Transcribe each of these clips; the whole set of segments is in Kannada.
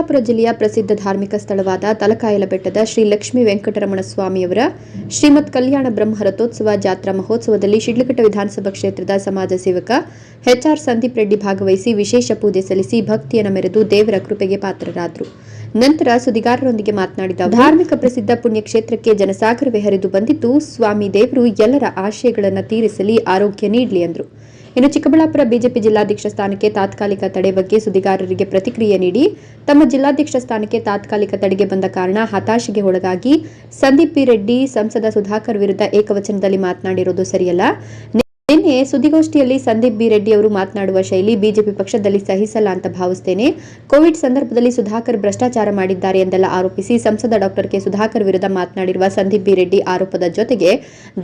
ಚಿಕ್ಕಬಳ್ಳಾಪುರ ಜಿಲ್ಲೆಯ ಪ್ರಸಿದ್ಧ ಧಾರ್ಮಿಕ ಸ್ಥಳವಾದ ತಲಕಾಯಲ ಬೆಟ್ಟದ ಶ್ರೀ ಲಕ್ಷ್ಮೀ ವೆಂಕಟರಮಣ ಸ್ವಾಮಿಯವರ ಶ್ರೀಮತ್ ಕಲ್ಯಾಣ ಬ್ರಹ್ಮ ರಥೋತ್ಸವ ಜಾತ್ರಾ ಮಹೋತ್ಸವದಲ್ಲಿ ಶಿಡ್ಲಘಟ್ಟ ವಿಧಾನಸಭಾ ಕ್ಷೇತ್ರದ ಸಮಾಜ ಸೇವಕ ಎಚ್ಆರ್ ಸಂದೀಪ್ ರೆಡ್ಡಿ ಭಾಗವಹಿಸಿ ವಿಶೇಷ ಪೂಜೆ ಸಲ್ಲಿಸಿ ಭಕ್ತಿಯನ್ನು ಮೆರೆದು ದೇವರ ಕೃಪೆಗೆ ಪಾತ್ರರಾದರು. ನಂತರ ಸುದ್ದಿಗಾರರೊಂದಿಗೆ ಮಾತನಾಡಿದ ಧಾರ್ಮಿಕ ಪ್ರಸಿದ್ಧ ಪುಣ್ಯಕ್ಷೇತ್ರಕ್ಕೆ ಜನಸಾಗರವೇ ಹರಿದು ಬಂದಿದ್ದು, ಸ್ವಾಮಿ ದೇವರು ಎಲ್ಲರ ಆಶಯಗಳನ್ನು ತೀರಿಸಲಿ, ಆರೋಗ್ಯ ನೀಡಲಿ ಎಂದರು ಇನ್ನು ಚಿಕ್ಕಬಳ್ಳಾಪುರ ಬಿಜೆಪಿ ಜಿಲ್ಲಾಧ್ಯಕ್ಷ ಸ್ಥಾನಕ್ಕೆ ತಾತ್ಕಾಲಿಕ ತಡೆ ಬಗ್ಗೆ ಸುದ್ದಿಗಾರರಿಗೆ ಪ್ರತಿಕ್ರಿಯೆ ನೀಡಿ ತಮ್ಮ ಜಿಲ್ಲಾಧ್ಯಕ್ಷ ಸ್ಥಾನಕ್ಕೆ ತಾತ್ಕಾಲಿಕ ತಡೆಗೆ ಬಂದ ಕಾರಣ ಹತಾಶೆಗೆ ಒಳಗಾಗಿ ಸಂದೀಪ್ ರೆಡ್ಡಿ, ಸಂಸದ ಸುಧಾಕರ್ ವಿರುದ್ಧ ಏಕವಚನದಲ್ಲಿ ಮಾತನಾಡಿರುವುದು ಸರಿಯಲ್ಲ. ನಿನ್ನೆ ಸುದ್ದಿಗೋಷ್ಠಿಯಲ್ಲಿ ಸಂದೀಪ್ ಬಿ ರೆಡ್ಡಿ ಅವರು ಮಾತನಾಡುವ ಶೈಲಿ ಬಿಜೆಪಿ ಪಕ್ಷದಲ್ಲಿ ಸಹಿಸಲ್ಲ ಅಂತ ಭಾವಿಸ್ತೇನೆ. ಕೋವಿಡ್ ಸಂದರ್ಭದಲ್ಲಿ ಸುಧಾಕರ್ ಭ್ರಷ್ಟಾಚಾರ ಮಾಡಿದ್ದಾರೆ ಎಂದೆಲ್ಲ ಆರೋಪಿಸಿ ಸಂಸದ ಡಾಕ್ಟರ್ ಕೆ ಸುಧಾಕರ್ ವಿರುದ್ಧ ಮಾತನಾಡಿರುವ ಸಂದೀಪ್ ಬಿ ರೆಡ್ಡಿ ಆರೋಪದ ಜೊತೆಗೆ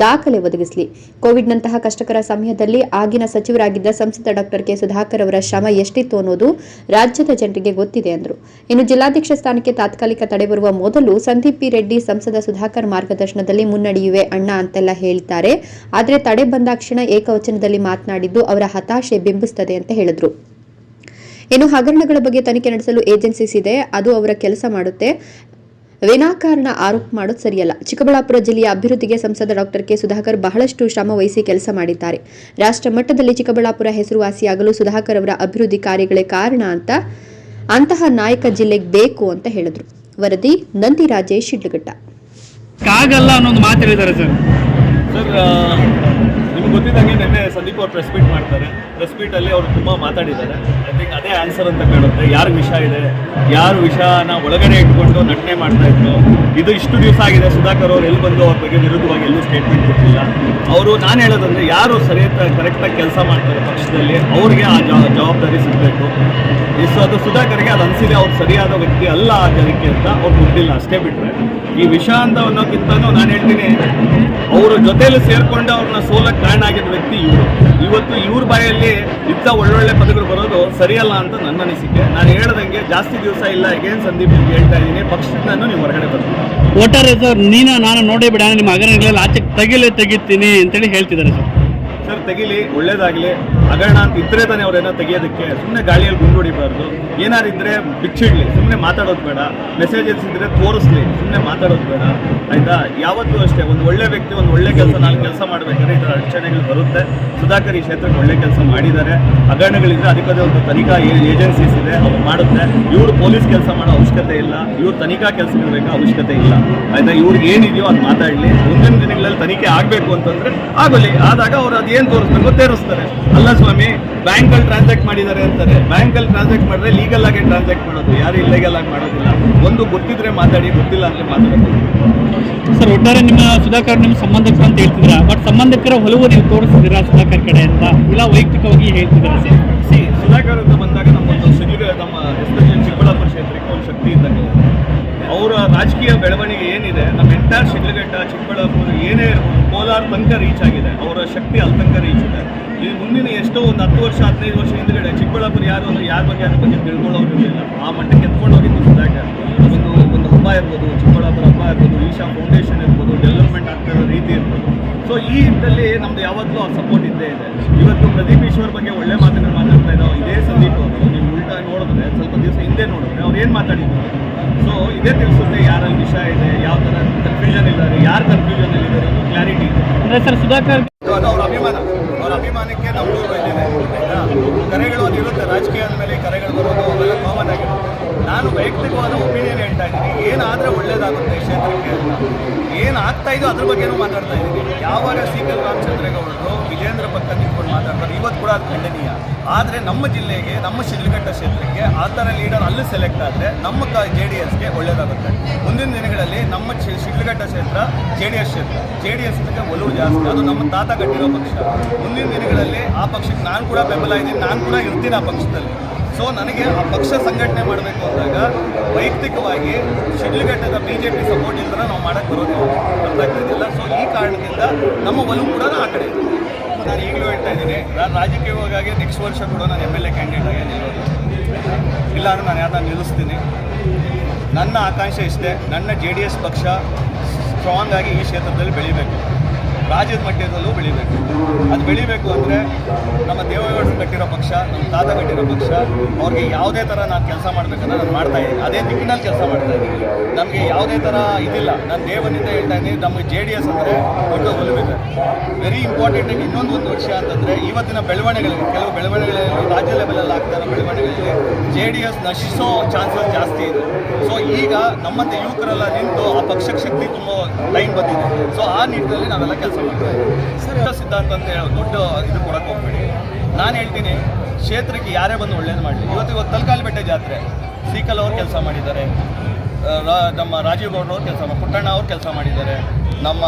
ದಾಖಲೆ ಒದಗಿಸಲಿ. ಕೋವಿಡ್ನಂತಹ ಕಷ್ಟಕರ ಸಮಯದಲ್ಲಿ ಆಗಿನ ಸಚಿವರಾಗಿದ್ದ ಸಂಸದ ಡಾಕ್ಟರ್ ಕೆ ಸುಧಾಕರ್ ಅವರ ಶ್ರಮ ಎಷ್ಟಿತ್ತು ಅನ್ನೋದು ರಾಜ್ಯದ ಜನರಿಗೆ ಗೊತ್ತಿದೆ ಎಂದರು ಇನ್ನು ಜಿಲ್ಲಾಧ್ಯಕ್ಷ ಸ್ಥಾನಕ್ಕೆ ತಾತ್ಕಾಲಿಕ ತಡೆ ಬರುವ ಮೊದಲು ಸಂದೀಪ್ ಬಿ ರೆಡ್ಡಿ ಸಂಸದ ಸುಧಾಕರ್ ಮಾರ್ಗದರ್ಶನದಲ್ಲಿ ಮುನ್ನಡೆಯುವೆ ಅಣ್ಣ ಅಂತೆಲ್ಲ ಹೇಳಿದ್ದಾರೆ. ಆದರೆ ತಡೆ ಬಂದಾಕ್ಷಣ ಏಕವಚನದಲ್ಲಿ ಮಾತನಾಡಿದ್ದು ಅವರ ಹತಾಶೆ ಬಿಂಬಿಸುತ್ತದೆ ಅಂತ ಹೇಳಿದ್ರು. ಇನ್ನು ಹಗರಣಗಳ ಬಗ್ಗೆ ತನಿಖೆ ನಡೆಸಲು ಏಜೆನ್ಸೀಸ್ ಇದೆ ಅದು ಅವರ ಕೆಲಸ ಮಾಡುತ್ತೆ. ವಿನಾಕಾರಣ ಆರೋಪ ಮಾಡೋದು ಸರಿಯಲ್ಲ. ಚಿಕ್ಕಬಳ್ಳಾಪುರ ಜಿಲ್ಲೆಯ ಅಭಿವೃದ್ಧಿಗೆ ಸಂಸದ ಡಾಕ್ಟರ್ ಕೆ ಸುಧಾಕರ್ ಬಹಳಷ್ಟು ಶ್ರಮ ವಹಿಸಿ ಕೆಲಸ ಮಾಡಿದ್ದಾರೆ. ರಾಷ್ಟ್ರ ಮಟ್ಟದಲ್ಲಿ ಚಿಕ್ಕಬಳ್ಳಾಪುರ ಹೆಸರುವಾಸಿಯಾಗಲು ಸುಧಾಕರ್ ಅವರ ಅಭಿವೃದ್ಧಿ ಕಾರ್ಯಗಳೇ ಕಾರಣ ಅಂತ ಅಂತಹ ನಾಯಕ ಜಿಲ್ಲೆಗೆ ಬೇಕು ಅಂತ ಹೇಳಿದ್ರು. ವರದಿ ನಂದಿ ರಾಜೇಶ್ ಶಿಡ್ಲಘಟ್ಟ. ಗೊತ್ತಿದ್ದಂಗೆ ನಿನ್ನೆ ಸಂದೀಪ್ ಅವ್ರು ಪ್ರೆಸ್ ಮೀಟ್ ಮಾಡ್ತಾರೆ. ಪ್ರೆಸ್ ಮೀಟಲ್ಲಿ ಅವರು ತುಂಬ ಮಾತಾಡಿದ್ದಾರೆ. ಐ ಥಿಂಕ್ ಅದೇ ಆನ್ಸರ್ ಅಂತ ಕೇಳುತ್ತೆ ಯಾರು ವಿಷ ಇದೆ? ಯಾರು ವಿಷನ ಒಳಗಡೆ ಇಟ್ಕೊಂಡು ನಟನೆ ಮಾಡ್ತಾ ಇದ್ರು? ಇದು ಇಷ್ಟು ದಿವಸ ಆಗಿದೆ. ಸುಧಾಕರ್ ಅವ್ರು ಎಲ್ಲಿ ಬಂದು ಅವ್ರ ಬಗ್ಗೆ ವಿರುದ್ಧವಾಗಿ ಎಲ್ಲೂ ಸ್ಟೇಟ್ಮೆಂಟ್ ಕೊಟ್ಟಿಲ್ಲ. ಅವರು ನಾನು ಹೇಳೋದಂದ್ರೆ ಯಾರು ಸರಿಯಾದ ಕರೆಕ್ಟಾಗಿ ಕೆಲಸ ಮಾಡ್ತಾರೆ ಪಕ್ಷದಲ್ಲಿ, ಅವ್ರಿಗೆ ಆ ಜವಾ- ಜವಾಬ್ದಾರಿ ಸಿಗಬೇಕು. ಸೊ ಅದು ಸುಧಾಕರ್ಗೆ ಅದು ಅನಿಸಿದೆ, ಅವ್ರು ಸರಿಯಾದ ವ್ಯಕ್ತಿ ಅಲ್ಲ ಆ ಜನಕ್ಕೆ ಅಂತ ಅವ್ರು ಗೊತ್ತಿಲ್ಲ. ಅಷ್ಟೇ ಬಿಟ್ಟರೆ ಈ ವಿಷ ಅಂತ ಅನ್ನೋಕ್ಕಿಂತನೂ ನಾನು ಹೇಳ್ತೀನಿ ಅವರ ಜೊತೆಯಲ್ಲಿ ಸೇರ್ಕೊಂಡು ಅವ್ರನ್ನ ಸೋಲಕ್ಕೆ ಕಾರಣ ಆಗಿದ್ದ ವ್ಯಕ್ತಿ ಇವರು. ಇವತ್ತು ಇವ್ರ ಬಾಯಲ್ಲಿ ಇಂಥ ಒಳ್ಳೊಳ್ಳೆ ಪದಗಳು ಬರೋದು ಸರಿಯಲ್ಲ ಅಂತ ನನ್ನ ಅನಿಸಿಕೆ. ನಾನು ಹೇಳ್ದಂಗೆ ಜಾಸ್ತಿ ದಿವಸ ಇಲ್ಲ ಏನ್ ಸಂದೀಪ್ ನಿಮ್ಗೆ ಹೇಳ್ತಾ ಇದ್ದೀನಿ ಪಕ್ಷದಿಂದ ನೀವು ಹೊರಗಡೆ ಬರ್ತೀನಿ ಒಟ್ಟಾರೆ ಸರ್ ನೀನು ನಾನು ನೋಡೇ ಬಿಡ ನಿಮ್ಮ ಹಗರಣಗಳೆಲ್ಲ ಆಚೆ ತೆಗಿಲೇ ತೆಗಿತೀನಿ ಅಂತೇಳಿ ಹೇಳ್ತಿದ್ದಾರೆ ಸರ್. ಸರ್ ತೆಗಿಲಿ ಒಳ್ಳೇದಾಗಲಿ. ಹಗರಣ ಅಂತ ಇದ್ರೆ ತಾನೇ ಅವರೇನೋ ತೆಗೆಯೋದಕ್ಕೆ ಸುಮ್ಮನೆ ಗಾಳಿಯಲ್ಲಿ ಗುಂಡು ಹೊಡಿಬಾರ್ದು ಏನಾರಿದ್ರೆ ಬಿಚ್ಚಿಡ್ಲಿ ಸುಮ್ಮನೆ ಮಾತಾಡೋದು ಬೇಡ. ಮೆಸೇಜಸ್ ಇದ್ರೆ ತೋರಿಸ್ಲಿ ಸುಮ್ಮನೆ ಮಾತಾಡೋದು ಬೇಡ. ಆಯ್ತಾ? ಯಾವತ್ತೂ ಅಷ್ಟೇ, ಒಂದು ಒಳ್ಳೆ ವ್ಯಕ್ತಿ, ಒಂದು ಒಳ್ಳೆ ಕೆಲಸ ನಾನು ಕೆಲಸ ಮಾಡಬೇಕಾದ್ರೆ ಥರ ಅಡಚಣೆಗಳು ಬರುತ್ತೆ. ಸುಧಾಕರ್ ಈ ಕ್ಷೇತ್ರಕ್ಕೆ ಒಳ್ಳೆ ಕೆಲಸ ಮಾಡಿದ್ದಾರೆ. ಹಗರಣಗಳಿದ್ರೆ ಅದಕ್ಕದೇ ಒಂದು ತನಿಖಾ ಏಜೆನ್ಸೀಸ್ ಇದೆ, ಅವ್ರು ಮಾಡುತ್ತೆ. ಇವರು ಪೊಲೀಸ್ ಕೆಲಸ ಮಾಡೋ ಅವಶ್ಯಕತೆ ಇಲ್ಲ. ಇವ್ರು ತನಿಖಾ ಕೆಲಸ ಬೇಕಾ ಅವಶ್ಯಕತೆ ಇಲ್ಲ. ಆಯ್ತಾ? ಇವ್ರಿಗೆ ಏನಿದೆಯೋ ಅದು ಮಾತಾಡಲಿ. ಮುಂದಿನ ದಿನಗಳಲ್ಲಿ ತನಿಖೆ ಆಗಬೇಕು ಅಂತಂದ್ರೆ ಆಗಲಿ. ಆದಾಗ ಅವ್ರು ಅದೇನು ತೋರಿಸ್ಬೇಕು ತೋರಿಸ್ತಾರೆ ಅಲ್ಲ ಸ್ವಾಮಿ, ಬ್ಯಾಂಕಲ್ಲಿ ಟ್ರಾನ್ಸಾಕ್ಟ್ ಮಾಡಿದ್ದಾರೆ ಅಂತಾರೆ. ಬ್ಯಾಂಕಲ್ಲಿ ಟ್ರಾನ್ಸಾಕ್ಟ್ ಮಾಡಿದ್ರೆ ಲೀಗಲ್ ಆಗಿ ಟ್ರಾನ್ಸಾಕ್ಟ್ ಮಾಡೋದು. ಯಾರು ಇಲ್ಲೀಗಲ್ ಆಗಿ ಮಾಡೋದಿಲ್ಲ. ಒಂದು ಗೊತ್ತಿದ್ರೆ ಮಾತಾಡಿ, ಗೊತ್ತಿಲ್ಲ ಅಂದರೆ ಮಾತಾಡೋದು. ಸರ್, ಒಟ್ಟಾರೆ ನಿಮ್ಮ ಸುಧಾಕರ್ ನಿಮ್ಮ ಸಂಬಂಧಿಕರು ಅಂತ ಹೇಳ್ತಿದ್ರ ಬಟ್ ಸಂಬಂಧಕರ ಒಲವು ನೀವು ತೋರಿಸ್ತಿದ್ದೀರಾ ಸುಧಾಕರ್ ಕಡೆ ಅಂತ? ಇಲ್ಲ ವೈಯಕ್ತಿಕವಾಗಿ ಹೇಳ್ತಿದ್ದೀರಾ? ಸರ್ ಸಿ ಸುಧಾಕರ್ ಅಂತ ಬಂದಾಗ ನಮ್ಮೊಂದು ಶಿಲಿಗ ನಮ್ಮ ಚಿಕ್ಕಬಳ್ಳಾಪುರ ಕ್ಷೇತ್ರಕ್ಕೆ ಒಂದು ಶಕ್ತಿ ಇದ್ದಂಗೆ ಅವರ ರಾಜಕೀಯ ಬೆಳವಣಿಗೆ ಏನಿದೆ, ನಮ್ಮ ಎಂಟೈರ್ ಶಿಡ್ಲಘಟ್ಟ, ಚಿಕ್ಕಬಳ್ಳಾಪುರ, ಏನೇ ಕೋಲಾರ ತನಕ ರೀಚ್ ಆಗಿದೆ, ಅವರ ಶಕ್ತಿ ಅಲ್ಲಿ ತನಕ ರೀಚ್ ಇದೆ. ಈ ಮುಂದಿನ ಎಷ್ಟೋ ಒಂದು ಹತ್ತು ವರ್ಷ, ಹದಿನೈದು ವರ್ಷ ಹಿಂದ್ಗಡೆ ಚಿಕ್ಕಬಳ್ಳಾಪುರ ಯಾರು ಅಂದರೆ ಯಾರ ಬಗ್ಗೆ ಅದ್ರ ಬಗ್ಗೆ ತಿಳ್ಕೊಳ್ಳೋರು ಇರಲಿಲ್ಲ. ಆ ಮಟ್ಟಕ್ಕೆ ಎತ್ಕೊಂಡು ಹೋಗಿದ್ದು ಸುಧಾಕರ್. ಹಬ್ಬ ಇರ್ಬೋದು ಚಿಕ್ಕಬಳ್ಳಾಪುರ ಹಬ್ಬ ಇರ್ಬೋದು ಈಶಾ ಫೌಂಡೇಶನ್ ಇರ್ಬೋದು ಡೆವಲಪ್ಮೆಂಟ್ ಆಗ್ತಾ ಇರೋ ರೀತಿ ಇರ್ಬೋದು. ಸೊ ಈ ಹಿಂದಲ್ಲಿ ನಮ್ದು ಯಾವತ್ತೂ ಆ ಸಪೋರ್ಟ್ ಇದ್ದೇ ಇದೆ. ಇವತ್ತು ಪ್ರದೀಪ್ ಈಶ್ವರ್ ಬಗ್ಗೆ ಒಳ್ಳೆ ಮಾತನ್ನು ಮಾತಾಡ್ತಾ ಇದ್ದಾವೆ ಇದೇ ಸಂದೀಪ್ ಅವರು. ನೀವು ಉಲ್ಟಾ ನೋಡಿದ್ರೆ ಸ್ವಲ್ಪ ದಿವಸ ಹಿಂದೆ ನೋಡಿದ್ರೆ ಅವ್ರು ಏನು ಮಾತಾಡಿದ್ರು? ಸೊ ಇದೇ ತಿಳಿಸುತ್ತೆ ಯಾರಲ್ಲಿ ವಿಷಯ ಇದೆ ಯಾವ ಥರ ಕನ್ಫ್ಯೂಷನ್ ಇದ್ದಾರೆ ಯಾರು ಕನ್ಫ್ಯೂಷನ್ ಇದ್ದಾರೆ ಕ್ಲಾರಿಟಿ ಇದೆ. ಅಂದರೆ ಸರ್ ಸುಧಾಕರ್ ಅವ್ರ ಅಭಿಮಾನ. ಅವ್ರ ಅಭಿಮಾನಕ್ಕೆ ನಾವು ಕರೆಗಳು ಅದು ಇರುತ್ತೆ. ರಾಜಕೀಯದ ಮೇಲೆ ಕರೆಗಳು ಬರೋದು ಅವೆಲ್ಲ ಕಾಮನ್ ಆಗಿದೆ ನಾನು ವೈಯಕ್ತಿಕವಾದ ಒಪಿನಿಯನ್ ಹೇಳ್ತಾ ಇದ್ದೀನಿ. ಏನಾದರೆ ಒಳ್ಳೇದಾಗುತ್ತೆ ಕ್ಷೇತ್ರಕ್ಕೆ ಏನಾಗ್ತಾ ಇದೆಯೋ ಅದ್ರ ಬಗ್ಗೆನೂ ಮಾತಾಡ್ತಾ ಇದ್ದೀನಿ. ಯಾವಾಗ ಸೀಕಲ್ ರಾಮಚಂದ್ರೇಗೌಡರು ವಿಜೇಂದ್ರ ಪಕ್ಕ ನಿಂತ್ಕೊಂಡು ಮಾತಾಡ್ತಾರೆ, ಇವತ್ತು ಕೂಡ ಅದು ಖಂಡನೀಯ. ಆದರೆ ನಮ್ಮ ಜಿಲ್ಲೆಗೆ, ನಮ್ಮ ಶಿಡ್ಲಘಟ್ಟ ಕ್ಷೇತ್ರಕ್ಕೆ ಆ ಥರ ಲೀಡರ್ ಅಲ್ಲಿ ಸೆಲೆಕ್ಟ್ ಆದರೆ ನಮ್ಮ ಕ ಜೆ ಡಿ ಎಸ್ಗೆ ಒಳ್ಳೇದಾಗುತ್ತೆ. ಮುಂದಿನ ದಿನಗಳಲ್ಲಿ ನಮ್ಮ ಶಿಡ್ಲಘಟ್ಟ ಕ್ಷೇತ್ರ ಜೆ ಡಿ ಎಸ್ ಕ್ಷೇತ್ರ. ಜೆ ಡಿ ಎಸ್ ಒಲವು ಜಾಸ್ತಿ, ಅದು ನಮ್ಮ ತಾತ ಕಟ್ಟಿರೋ ಪಕ್ಷ. ಮುಂದಿನ ದಿನಗಳಲ್ಲಿ ಆ ಪಕ್ಷಕ್ಕೆ ನಾನು ಕೂಡ ಬೆಂಬಲ ಇದ್ದೀನಿ, ನಾನು ಕೂಡ ಇರ್ತೀನಿ ಆ ಪಕ್ಷದಲ್ಲಿ. ಸೊ ನನಗೆ ಆ ಪಕ್ಷ ಸಂಘಟನೆ ಮಾಡಬೇಕು ಅಂದಾಗ ವೈಯಕ್ತಿಕವಾಗಿ ಶಿಡ್ಲಘಟ್ಟದ ಬಿ ಜೆ ಪಿ ಸಪೋರ್ಟ್ ಇಲ್ದ್ರೆ ನಾವು ಮಾಡಕ್ಕೆ ಬರೋದಿಲ್ಲ. ಅರ್ಥ ಆಗ್ತಿದ್ದಿಲ್ಲ? ಸೊ ಈ ಕಾರಣದಿಂದ ನಮ್ಮ ಒಲವು ಕೂಡ ಆ ಕಡೆ ನಾನು ಈಗಲೂ ಹೇಳ್ತಾ ಇದ್ದೀನಿ, ನಾನು ರಾಜಕೀಯವಾಗಿ ನೆಕ್ಸ್ಟ್ ವರ್ಷ ಕೂಡ ನಾನು ಎಂ ಎಲ್ ಎ ಕ್ಯಾಂಡಿಡೇಟ್ ಆಗಿ ನಿಲ್ಲೋದು. ಇಲ್ಲ ಅಂದ್ರೆ ನಾನು ಯಾರನ್ನ ನಿಲ್ಲಿಸ್ತೀನಿ. ನನ್ನ ಆಕಾಂಕ್ಷೆ ಇಷ್ಟೇ, ನನ್ನ ಜೆ ಡಿ ಎಸ್ ಪಕ್ಷ ಸ್ಟ್ರಾಂಗ್ ಆಗಿ ಈ ಕ್ಷೇತ್ರದಲ್ಲಿ ಬೆಳಿಬೇಕು. ರಾಜ್ಯದ ಮಟ್ಟದಲ್ಲೂ ಬೆಳಿಬೇಕು. ಅದು ಬೆಳಿಬೇಕು ಅಂದರೆ ನಮ್ಮ ದೇವೇಗೌಡರು ಕಟ್ಟಿರೋ ಪಕ್ಷ, ನಮ್ಮ ತಾತ ಕಟ್ಟಿರೋ ಪಕ್ಷ, ಅವ್ರಿಗೆ ಯಾವುದೇ ಥರ ನಾನು ಕೆಲಸ ಮಾಡಬೇಕಂದ್ರೆ ನಾನು ಮಾಡ್ತಾ ಇದ್ದೀನಿ. ಅದೇ ದಿಕ್ಕಿನಲ್ಲಿ ಕೆಲಸ ಮಾಡ್ತಾ ಇದ್ದೀನಿ. ನಮಗೆ ಯಾವುದೇ ಥರ ಇದಿಲ್ಲ. ನಾನು ದೇವನಿಂದ ಹೇಳ್ತಾ ಇದ್ದೀನಿ, ನಮಗೆ ಜೆ ಡಿ ಎಸ್ ಅಂದರೆ ದೊಡ್ಡ ಒಲಿಬೇಕು ವೆರಿ ಇಂಪಾರ್ಟೆಂಟ್ ಆಗಿ ಇನ್ನೊಂದು ಒಂದು ವರ್ಷ ಅಂತಂದರೆ, ಇವತ್ತಿನ ಬೆಳವಣಿಗೆಗಳಿಗೆ ಕೆಲವು ಬೆಳವಣಿಗೆಗಳಲ್ಲಿ, ರಾಜ್ಯ ಲೆವೆಲಲ್ಲಿ ಆಗ್ತಾ ಇರೋ ಬೆಳವಣಿಗೆಗಳಲ್ಲಿ ಜೆ ಡಿ ಎಸ್ ನಶಿಸೋ ಚಾನ್ಸಸ್ ಜಾಸ್ತಿ ಇದೆ. ಸೊ ಈಗ ನಮ್ಮಂತೆ ಯುವಕರೆಲ್ಲ ನಿಂತು ಆ ಪಕ್ಷಕ್ಕೆ ಶಕ್ತಿ ತುಂಬ ಲೈನ್ ಬಂದಿದೆ. ಸೊ ಆ ನಿಟ್ಟಿನಲ್ಲಿ ನಾವೆಲ್ಲ ಕೆಲಸ ಸರಿಯಾದ ಸಿದ್ಧಾಂತ ಅಂತ ಹೇಳೋ ದೊಡ್ಡ ಇದು ಕೊಡಕ್ಕೆ ಹೋಗ್ಬೇಡಿ. ನಾನು ಹೇಳ್ತೀನಿ, ಕ್ಷೇತ್ರಕ್ಕೆ ಯಾರೇ ಬಂದು ಒಳ್ಳೇದು ಮಾಡಲಿ. ಇವತ್ತು ಇವತ್ತು ತಲಕಾಲು ಬೆಟ್ಟ ಜಾತ್ರೆ. ಸೀಕಲ್ ಅವ್ರು ಕೆಲಸ ಮಾಡಿದ್ದಾರೆ. ನಮ್ಮ ರಾಜೀವ್ ಗೌಡ್ರವ್ರು ಕೆಲಸ ಮಾಡಿ ಪುಟ್ಟಣ್ಣ ಅವ್ರು ಕೆಲಸ ಮಾಡಿದ್ದಾರೆ. ನಮ್ಮ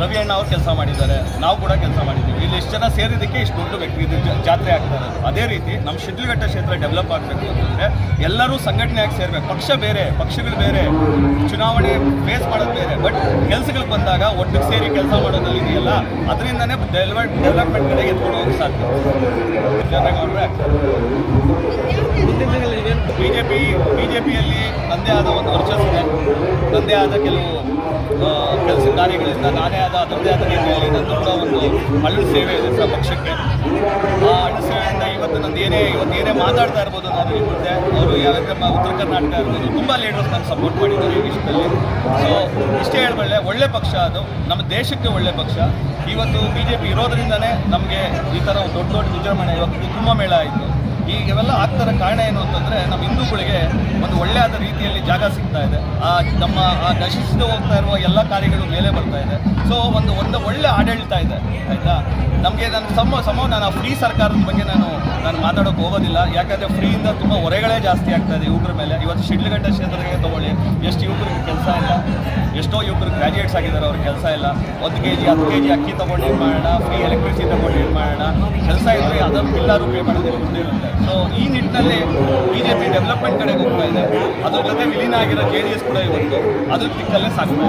ರವಿ ಅಣ್ಣ ಅವ್ರು ಕೆಲಸ ಮಾಡಿದ್ದಾರೆ. ನಾವು ಕೂಡ ಕೆಲಸ ಮಾಡಿದ್ದೀವಿ. ಇಲ್ಲಿ ಇಷ್ಟು ಜನ ಸೇರಿದ್ದಕ್ಕೆ ಇಷ್ಟು ದೊಡ್ಡ ವ್ಯಕ್ತಿ ಇದು ಜಾತ್ರೆ ಆಗ್ತಾರೆ. ಅದೇ ರೀತಿ ನಮ್ಮ ಶಿಡ್ಲಘಟ್ಟ ಕ್ಷೇತ್ರ ಡೆವಲಪ್ ಆಗಬೇಕು ಅಂತಂದರೆ ಎಲ್ಲರೂ ಸಂಘಟನೆಯಾಗಿ ಸೇರಬೇಕು. ಪಕ್ಷ ಬೇರೆ ಪಕ್ಷಗಳು ಬೇರೆ ಚುನಾವಣೆ ಫೇಸ್ ಮಾಡೋದು ಬೇರೆ. ಬಟ್ ಕೆಲಸಗಳಿಗೆ ಬಂದಾಗ ಒಟ್ಟಿಗೆ ಸೇರಿ ಕೆಲಸ ಮಾಡೋದಲ್ಲಿ ಇದೆಯಲ್ಲ ಅದರಿಂದನೇ ಡೆವಲಪ್ ಡೆವಲಪ್ಮೆಂಟ್ ಕಡೆ ಎತ್ಕೊಂಡು ಹೋಗಿ ಸಾಧ್ಯ. ಆಗ್ತಾರೆ B J P B J ಪಿಯಲ್ಲಿ ತಂದೆ ಆದ ಒಂದು ವರ್ಚಸ್ಸಿದೆ. ತಂದೆ ಆದ ಕೆಲವು ಕೆಲಸ ಕಾರ್ಯಗಳಿಂದ ನಾನೇ ಆದ ತಂದೆ ಆದ ರೀತಿಯಲ್ಲಿ ನಂದು ಒಂದು ಅಳ್ಳು ಸೇವೆ ಇದೆ ಸಹ ಪಕ್ಷಕ್ಕೆ. ಆ ಅಳ್ಳು ಸೇವೆಯಿಂದ ಇವತ್ತು ನಂದು ಏನೇ, ಇವತ್ತು ಏನೇ ಮಾತಾಡ್ತಾ ಇರ್ಬೋದು ನಾನು ಈ ಮುಂದೆ. ಅವರು ನಮ್ಮ ಉತ್ತರ ಕರ್ನಾಟಕ ಇರ್ಬೋದು, ತುಂಬ ಲೀಡರ್ಸ್ ನಾನು ಸಪೋರ್ಟ್ ಮಾಡಿದ್ದಾರೆ ಈ ವಿಷಯದಲ್ಲಿ ಸೊ ಇಷ್ಟೇ ಹೇಳಬಲ್ಲೆ, ಒಳ್ಳೆ ಪಕ್ಷ ಅದು. ನಮ್ಮ ದೇಶಕ್ಕೆ ಒಳ್ಳೆ ಪಕ್ಷ. ಇವತ್ತು ಬಿ ಜೆ ಪಿ ಇರೋದ್ರಿಂದಲೇ ನಮಗೆ ಈ ಥರ ದೊಡ್ಡ ದೊಡ್ಡ ವಿಜೃಂಭಣೆ ಇವತ್ತು ಕುಂಭಮೇಳ ಆಯಿತು. ಇವೆಲ್ಲ ಆಗ್ತಾರ ಕಾರಣ ಏನು ಅಂತಂದರೆ ನಮ್ಮ ಹಿಂದೂಗಳಿಗೆ ಒಂದು ಒಳ್ಳೆಯಾದ ರೀತಿಯಲ್ಲಿ ಜಾಗ ಸಿಗ್ತಾ ಇದೆ. ಆ ನಮ್ಮ, ಆ ನಶಿಸಿದ ಹೋಗ್ತಾ ಇರುವ ಎಲ್ಲ ಕಾರ್ಯಗಳು ಮೇಲೆ ಬರ್ತಾ ಇದೆ. ಸೊ ಒಂದು ಒಂದು ಒಳ್ಳೆ ಆಡಳಿತ ಇದೆ, ಆಯಿತಾ? ನಮಗೆ ನನ್ನ ಸಮ ಸಮ, ನಾನು ಆ ಫ್ರೀ ಸರ್ಕಾರದ ಬಗ್ಗೆ ನಾನು ನಾನು ಮಾತಾಡೋಕೆ ಹೋಗೋದಿಲ್ಲ. ಯಾಕಂದರೆ ಫ್ರೀಯಿಂದ ತುಂಬ ಹೊರೆಗಳೇ ಜಾಸ್ತಿ ಆಗ್ತಾ ಇದೆ ಯುವಕರ ಮೇಲೆ. ಇವತ್ತು ಶಿಡ್ಲಘಟ್ಟ ಕ್ಷೇತ್ರಕ್ಕೆ ತಗೊಳ್ಳಿ. ಎಷ್ಟು ಯುವಕರಿಗೆ ಕೆಲಸ ಇಲ್ಲ. ಎಷ್ಟೋ ಯುವಕರು ಗ್ರಾಜುಯೇಟ್ಸ್ ಆಗಿದ್ದಾರೆ, ಅವ್ರಿಗೆ ಕೆಲಸ ಇಲ್ಲ. ಒಂದು ಕೆ ಜಿ ಹತ್ತು ಕೆ ಜಿ ಅಕ್ಕಿ ತೊಗೊಂಡು ಏನು ಮಾಡೋಣ ಫ್ರೀ ಎಲೆಕ್ಟ್ರಿಸಿಟಿ ತೊಗೊಂಡು ಏನು ಮಾಡೋಣ ಕೆಲಸ ಇದ್ದರೆ ಅದನ್ನು ಬಿಲ್ಲಾರು ಪೇ ಮುಂದೆ ಮುಂದಿರುತ್ತೆ ಸೊ ಈ ನಿಟ್ಟಿನಲ್ಲಿ ಬಿ ಜೆ ಪಿ ಡೆವಲಪ್ಮೆಂಟ್ ಕಡೆ ಹೋಗ್ತಾ ಇದೆ. ಅದ್ರ ಜೊತೆ ವಿಲೀನ ಆಗಿರೋ ಜೆ ಡಿ ಎಸ್ ಕೂಡ ಇವತ್ತು ಅದ್ರ ದಿಕ್ಕಲ್ಲೇ ಇದೆ.